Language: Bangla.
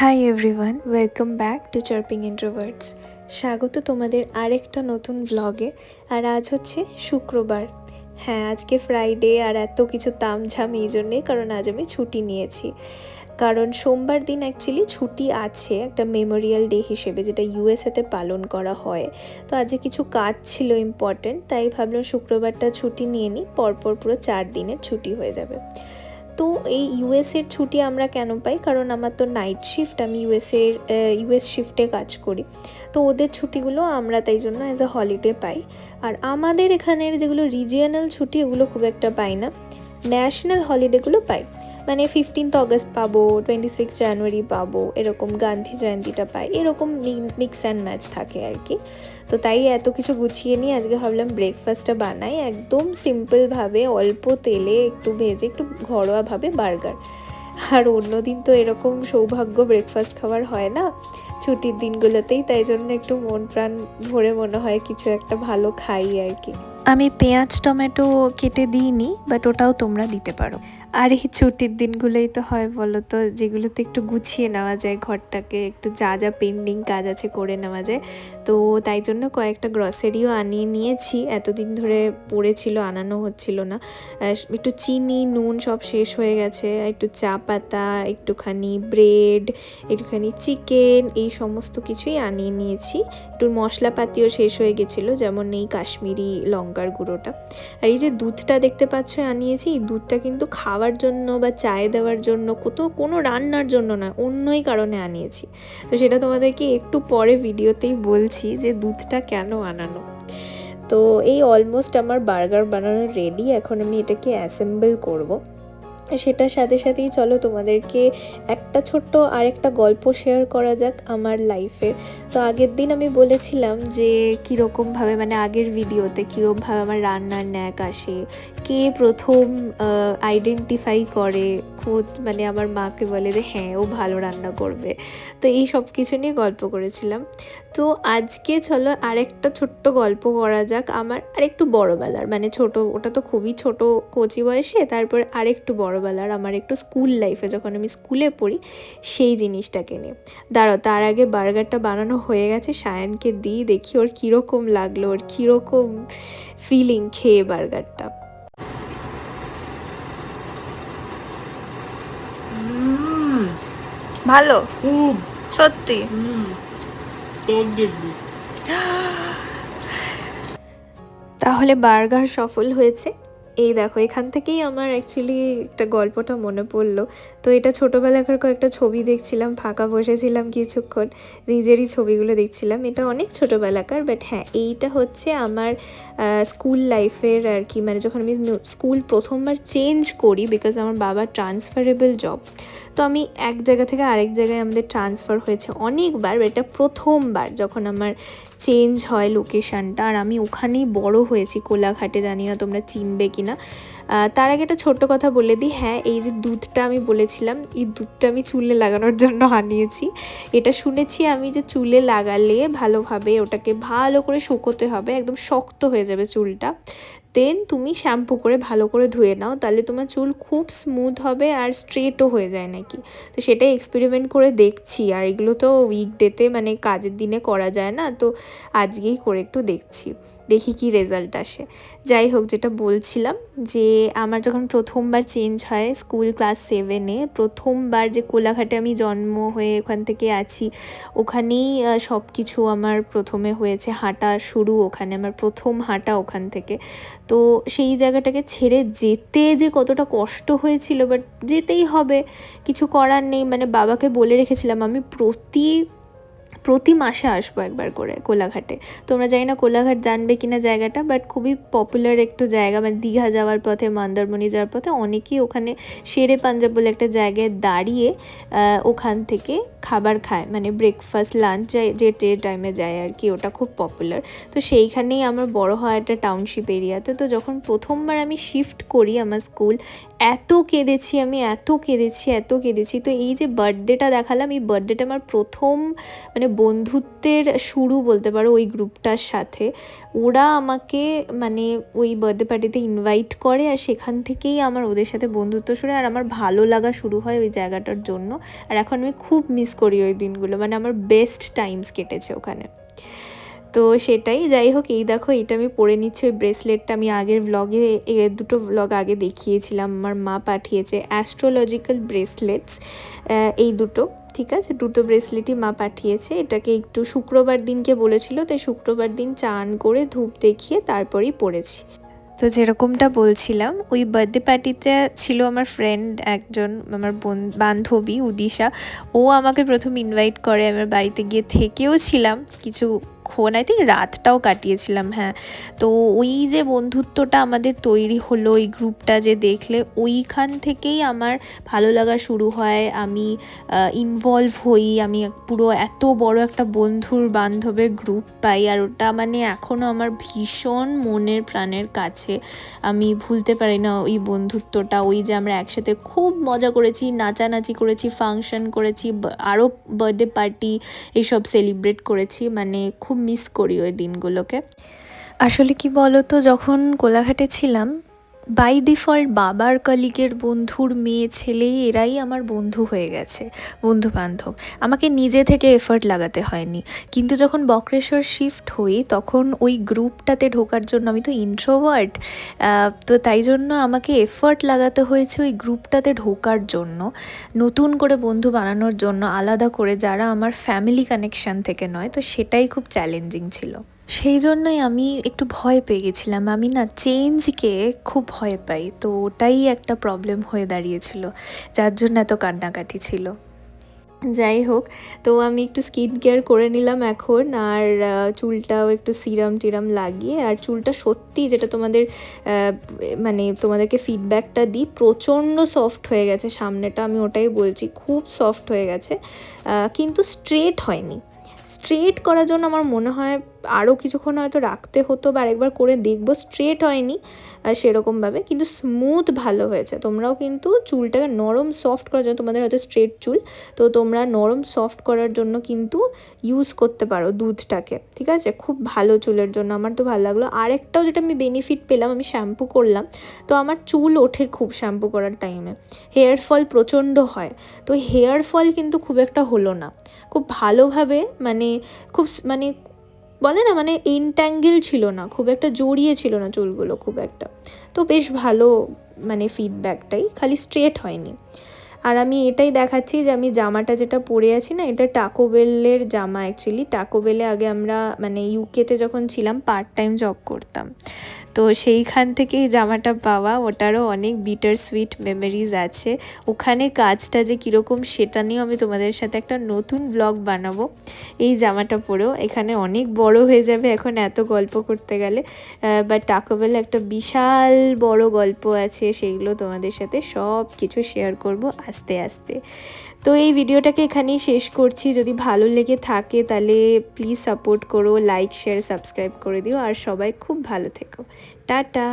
Hi everyone welcome back to chirping introverts স্বাগত তোমাদের আরেকটা নতুন ব্লগে আর আজ হচ্ছে শুক্রবার। হ্যাঁ আজকে ফ্রাইডে আর এত কিছু তামঝাম এই জন্যে কারণ আজ আমি ছুটি নিয়েছি। কারণ সোমবার দিন অ্যাকচুয়ালি ছুটি আছে, একটা মেমোরিয়াল ডে হিসেবে, যেটা ইউএসএতে পালন করা হয়। তো আজকে কিছু কাজ ছিল ইম্পর্টেন্ট তাই ভাবলাম শুক্রবারটা ছুটি নিয়ে নিই, পরপর পুরো চার দিনের ছুটি হয়ে যাবে। তো এই ইউএসের ছুটি আমরা কেন পাই? কারণ আমার তো নাইট শিফট আমি ইউএসের ইউএস শিফটে কাজ করি। তো ওদের ছুটিগুলো আমরা তাই জন্য অ্যাজ আ হলিডে পাই। আর আমাদের এখানের যেগুলো রিজিয়নাল ছুটি, এগুলো খুব একটা পাই না। ন্যাশনাল হলিডেগুলো পাই। মানে ফিফটিন্থ অগস্ট পাবো টোয়েন্টি সিক্স জানুয়ারি পাবো, এরকম গান্ধী জয়ন্তীটা পাই, এরকম মিক্স অ্যান্ড ম্যাচ থাকে আর কি। তো তাই এত কিছু গুছিয়ে নিয়ে আজকে ভাবলাম ব্রেকফাস্টটা বানাই, একদম সিম্পলভাবে অল্প তেলে একটু ভেজে, একটু ঘরোয়াভাবে বার্গার আর অন্যদিন তো এরকম সৌভাগ্য ব্রেকফাস্ট খাবার হয় না। ছুটির দিনগুলোতেই তাই জন্য একটু মন প্রাণ ভরে মনে হয় কিছু একটা ভালো খাই আর কি। আমি পেঁয়াজ টমেটো কেটে দিইনি বাট ওটাও তোমরা দিতে পারো। আর এই ছুটির দিনগুলোই তো হয় বলো তো যেগুলোতে একটু গুছিয়ে নেওয়া যায় ঘরটাকে একটু যা যা পেন্ডিং কাজ আছে করে নেওয়া যায়। তো তাই জন্য কয়েকটা গ্রসারিও আনিয়ে নিয়েছি এতদিন ধরে পড়েছিল আনানো হচ্ছিল না। একটু চিনি নুন সব শেষ হয়ে গেছে একটু চা পাতা একটুখানি ব্রেড একটুখানি চিকেন এই সমস্ত কিছুই আনিয়ে নিয়েছি। একটু মশলাপাতিও শেষ হয়ে গেছিল, যেমন এই কাশ্মীরি লঙ্কার গুঁড়োটা। আর এই যে দুধটা দেখতে পাচ্ছ, আনিয়েছি, এই দুধটা কিন্তু খাওয়ার জন্য বা চায়ে দেওয়ার জন্য, কোথাও কোনো রান্নার জন্য না, অন্যই কারণে আনিয়েছি। তো সেটা তোমাদেরকে একটু পরে ভিডিওতেই বলছি যে দুধটা কেন আনানো। তো এই অলমোস্ট আমার বার্গার বানানো রেডি এখন আমি এটাকে অ্যাসেম্বল করব। সেটার সাথে সাথেই চলো তোমাদেরকে একটা ছোট্ট আরেকটা গল্প শেয়ার করা যাক আমার লাইফের তো আগের দিন আমি বলেছিলাম যে কীরকমভাবে মানে আগের ভিডিওতে কীরকমভাবে আমার রান্নার ন্যাক আসে কে প্রথম আইডেন্টিফাই করে খোদ মানে আমার মাকে বলে যে হ্যাঁ ও ভালো রান্না করবে। তো এই সব কিছু নিয়ে গল্প করেছিলাম। তো আজকে চলো আরেকটা ছোট্ট গল্প করা যাক আমার আরেকটু বড়োবেলার। মানে ছোট, ওটা তো খুবই ছোট, কচি বয়সে, তারপর আরেকটু বড়োবেলার আমার একটু স্কুল লাইফে যখন আমি স্কুলে পড়ি, সেই জিনিসটাকে নিয়ে। দাঁড়ো তার আগে বার্গারটা বানানো হয়ে গেছে, সায়ানকে দিই, দেখি ওর কীরকম লাগল, ওর কীরকম ফিলিং খেয়ে বার্গারটা ভালো। খুব সত্যি। দেখবি। তাহলে বার্গার সফল হয়েছে? এই দেখো, এখান থেকেই আমার অ্যাকচুয়ালি একটা গল্পটা মনে পড়ল। তো এটা ছোটোবেলাকার কয়েকটা ছবি দেখছিলাম, ফাঁকা বসেছিলাম কিছুক্ষণ, নিজেরই ছবিগুলো দেখছিলাম। এটা অনেক ছোটোবেলাকার বাট হ্যাঁ এইটা হচ্ছে আমার স্কুল লাইফের আর কি মানে যখন আমি স্কুল প্রথমবার চেঞ্জ করি বিকজ আমার বাবার ট্রান্সফারেবল জব তো আমি এক জায়গা থেকে আরেক জায়গায় আমাদের ট্রান্সফার হয়েছে অনেকবার এটা প্রথমবার যখন আমার চেঞ্জ হয় লোকেশানটা আর আমি ওখানেই বড় হয়েছি কোলাঘাটে, জানি না তোমরা চিনবে কি না তার আগে একটা ছোট্ট কথা বলে দিই। হ্যাঁ এই যে দুধটা আমি বলেছিলাম, এই দুধটা আমি চুলে লাগানোর জন্য আনিয়েছি। এটা শুনেছি আমি যে চুলে লাগালে ভালোভাবে ওটাকে ভালো করে শুকোতে হবে, একদম শক্ত হয়ে যাবে চুলটা। দেন তুমি শ্যাম্পু করে ভালো করে ধুয়ে নাও, তাহলে তোমার চুল খুব স্মুথ হবে আর স্ট্রেটও হয়ে যায় নাকি। তো সেটাই এক্সপেরিমেন্ট করে দেখছি, আর এগুলো তো উইকডেতে মানে কাজের দিনে করা যায় না, তো আজকেই করে একটু দেখছি। দেখি কি রেজাল্ট আসে। যাই হোক, যেটা বলছিলাম যে, আমার যখন প্রথমবার চেঞ্জ হয় স্কুল ক্লাস সেভেনে প্রথমবার যে কোলাঘাটে আমি জন্ম হয়ে ওখান থেকে আছি, ওখানেই সব কিছু আমার প্রথমে হয়েছে। হাঁটা শুরু ওখানে, আমার প্রথম হাঁটা ওখান থেকে। তো সেই জায়গাটাকে ছেড়ে যেতে যে কতটা কষ্ট হয়েছিল বাট যেতেই হবে, কিছু করার নেই। মানে বাবাকে বলে রেখেছিলাম, আমি প্রতি প্রতি মাসে আসব একবার করে কোলাঘাটে। তোমরা জানি না কোলাঘাট জানবে কিনা জায়গাটা বাট খুবই পপুলার একটু জায়গা মানে দীঘা যাওয়ার পথে, মন্দারমণি যাওয়ার পথে, অনেকেই ওখানে শেরে পাঞ্জাব বলে একটা জায়গায় দাঁড়িয়ে ওখান থেকে খাবার খায় মানে ব্রেকফাস্ট লাঞ্চ যে টাইমে যায় আর কি, ওটা খুব পপুলার তো সেইখানেই আমার বড় হয় একটা টাউনশিপ এরিয়াতে তো। যখন প্রথমবার আমি শিফট করি আমার স্কুল এত কেঁদেছি আমি, এত কেঁদেছি এত কেঁদেছি। তো এই যে বার্থডেটা দেখালাম, এই বার্থডেটা আমার প্রথম মানে বন্ধুত্বের শুরু বলতে পারো ওই গ্রুপটার সাথে। ওরা আমাকে মানে ওই বার্থডে পার্টিতে ইনভাইট করে আর সেখান থেকেই আমার ওদের সাথে বন্ধুত্ব শুরু আর আমার ভালো লাগা শুরু হয় ওই জায়গাটার জন্য। আর এখন আমি খুব মিস করি ওই দিনগুলো মানে আমার বেস্ট টাইমস কেটেছে ওখানে। তো সেটাই, যাই হোক, এই দেখো এটা আমি পরে নিচ্ছি, ওই ব্রেসলেটটা আমি আগের ব্লগে দুটো ব্লগ আগে দেখিয়েছিলাম, আমার মা পাঠিয়েছে অ্যাস্ট্রোলজিক্যাল ব্রেসলেটস এই দুটো, ঠিক আছে? দুটো ব্রেসলেটই মা পাঠিয়েছে, এটাকে একটু শুক্রবার দিনকে বলেছিল, তাই শুক্রবার দিন চান করে ধূপ দেখিয়ে তারপরেই পড়েছি তো যেরকমটা বলছিলাম, ওই বার্থডে পার্টিতে ছিল আমার ফ্রেন্ড একজন, আমার বোন, বান্ধবী, উদিশা, ও আমাকে প্রথম ইনভাইট করে আমার বাড়িতে গিয়ে থেকেও ছিলাম, কিছু ক্ষণ আই থিঙ্ক রাতটাও কাটিয়েছিলাম হ্যাঁ। তো ওই যে বন্ধুত্বটা আমাদের তৈরি হলো, ওই গ্রুপটা যে দেখলে, ওইখান থেকেই আমার ভালো লাগা শুরু হয়। আমি ইনভলভ হই, আমি পুরো এত বড় একটা বন্ধুর বান্ধবের গ্রুপ পাই, আর ওটা মানে এখনও আমার ভীষণ মনের প্রাণের কাছে। আমি ভুলতে পারি না ওই বন্ধুত্বটা, ওই যে আমরা একসাথে খুব মজা করেছি, নাচানাচি করেছি ফাংশন করেছি আরও বার্থডে পার্টি এইসব সেলিব্রেট করেছি মানে খুব মিস করি ওই দিনগুলোকে। আসলে কি বলতো যখন কোলাঘাটে ছিলাম বাই ডিফল্ট বাবার কলিগের বন্ধুর মেয়ে, ছেলেই এরাই আমার বন্ধু হয়ে গেছে বন্ধু বান্ধব আমাকে নিজে থেকে এফর্ট লাগাতে হয়নি। কিন্তু যখন বক্রেশ্বর শিফট হই, তখন ওই গ্রুপটাতে ঢোকার জন্য আমি তো ইন্ট্রোভার্ট তো তাই জন্য আমাকে এফার্ট লাগাতে হয়েছে ওই গ্রুপটাতে ঢোকার জন্য। নতুন করে বন্ধু বানানোর জন্য আলাদা করে যারা আমার ফ্যামিলি কানেকশান থেকে নয়, তো সেটাই খুব চ্যালেঞ্জিং ছিল। সেই জন্যই আমি একটু ভয় পেয়ে গেছিলাম। আমি না চেঞ্জকে খুব ভয় পাই, তো ওটাই একটা প্রবলেম হয়ে দাঁড়িয়েছিল, যার জন্য এত কান্নাকাটি ছিল। যাই হোক, তো আমি একটু স্কিন কেয়ার করে নিলাম এখন, আর চুলটাও একটু সিরাম টিরাম লাগিয়ে, আর চুলটা সত্যি যেটা তোমাদের মানে তোমাদেরকে ফিডব্যাকটা দিই, প্রচণ্ড সফট হয়ে গেছে সামনেটা, আমি ওটাই বলছি, খুব সফট হয়ে গেছে কিন্তু স্ট্রেট হয়নি। স্ট্রেট করার জন্য আমার মনে হয় আরও কিছুক্ষণ হয়তো রাখতে হতো বা আরেকবার করে দেখব স্ট্রেট হয়নি সেরকমভাবে, কিন্তু স্মুথ ভালো হয়েছে। তোমরাও কিন্তু চুলটাকে নরম সফট করার জন্য, তোমাদের হয়তো স্ট্রেট চুল, তো তোমরা নরম সফট করার জন্য কিন্তু ইউজ করতে পারো দুধটাকে, ঠিক আছে? খুব ভালো চুলের জন্য, আমার তো ভালো লাগল। আরেকটাও যেটা আমি বেনিফিট পেলাম, আমি শ্যাম্পু করলাম, তো আমার চুল ওঠে খুব শ্যাম্পু করার টাইমে হেয়ার ফল প্রচণ্ড হয়, তো হেয়ার ফল কিন্তু খুব একটা হলো না। খুব ভালোভাবে মানে খুব মানে বলে না মানে ইনট্যাঙ্গেল ছিল না, খুব একটা জড়িয়ে ছিল না চুলগুলো খুব একটা। তো বেশ ভালো মানে ফিডব্যাকটাই খালি স্ট্রেট হয়নি। আর আমি এটাই দেখাচ্ছি যে আমি জামাটা যেটা পরে আছি না, এটা টাকোবেলের জামা অ্যাকচুয়ালি টাকোবেলে আগে আমরা মানে ইউকেতে যখন ছিলাম পার্ট টাইম জব করতাম। তো সেইখান থেকেই জামাটা পাওয়া, ওটারও অনেক বিটার সুইট মেমোরিজ আছে। ওখানে কাজটা যে কীরকম সেটা নিয়েও আমি তোমাদের সাথে একটা নতুন ব্লগ বানাবো। এই জামাটা পরেও। এখানে অনেক বড় হয়ে যাবে এখন এত গল্প করতে গেলে। বাট টাকোবেল একটা বিশাল বড় গল্প আছে সেইগুলো তোমাদের সাথে সব কিছু শেয়ার করব। আস্তে আস্তে। তো এই ভিডিওটাকে এখানেই শেষ করছি। যদি ভালো লেগে থাকে তাহলে প্লিজ সাপোর্ট করো লাইক শেয়ার সাবস্ক্রাইব করে দিও। আর সবাই খুব ভালো থেকো। টাটা!